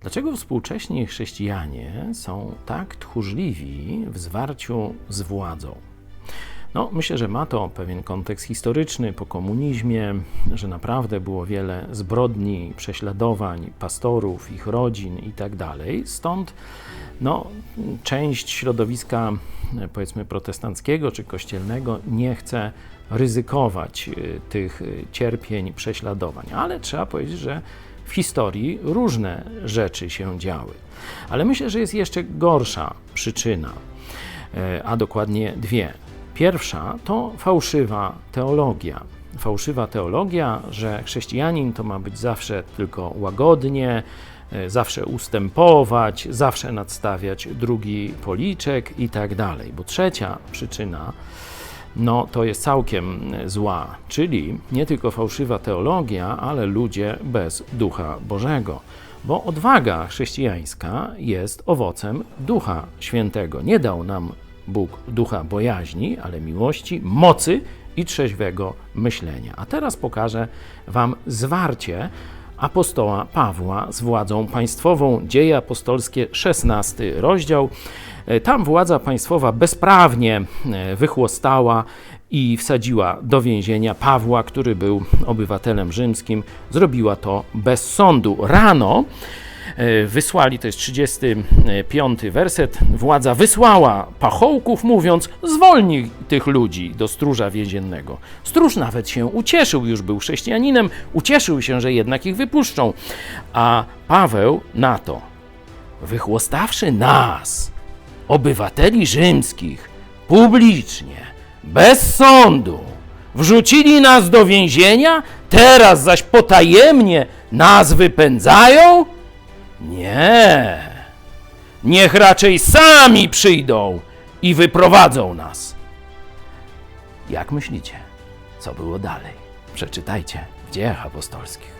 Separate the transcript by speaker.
Speaker 1: Dlaczego współcześni chrześcijanie są tak tchórzliwi w zwarciu z władzą? No, myślę, że ma to pewien kontekst historyczny po komunizmie, że naprawdę było wiele zbrodni, prześladowań pastorów, ich rodzin itd. Stąd no, część środowiska, powiedzmy, protestanckiego czy kościelnego nie chce ryzykować e, tych e, cierpień, prześladowań, ale trzeba powiedzieć, że w historii różne rzeczy się działy. Ale myślę, że jest jeszcze gorsza przyczyna, e, a dokładnie dwie. Pierwsza to fałszywa teologia. Fałszywa teologia, że chrześcijanin to ma być zawsze tylko łagodnie, e, zawsze ustępować, zawsze nadstawiać drugi policzek i tak dalej. Bo trzecia przyczyna, no to jest całkiem zła, czyli nie tylko fałszywa teologia, ale ludzie bez ducha Bożego. Bo odwaga chrześcijańska jest owocem ducha świętego. Nie dał nam Bóg ducha bojaźni, ale miłości, mocy i trzeźwego myślenia. A teraz pokażę Wam zwarcie apostoła Pawła z władzą państwową. Dzieje apostolskie, 16 rozdział. E, Tam władza państwowa bezprawnie e, wychłostała i wsadziła do więzienia Pawła, który był obywatelem rzymskim. Zrobiła to bez sądu. Rano e, wysłali, to jest 35 werset, władza wysłała pachołków, mówiąc, zwolnij tych ludzi do stróża więziennego. Stróż nawet się ucieszył, już był chrześcijaninem, ucieszył się, że jednak ich wypuszczą. A Paweł na to, wychłostawszy nas, obywateli rzymskich, publicznie, bez sądu, wrzucili nas do więzienia, teraz zaś potajemnie nas wypędzają? Nie. Niech raczej sami przyjdą i wyprowadzą nas. Jak myślicie, co było dalej? Przeczytajcie w dziejach apostolskich.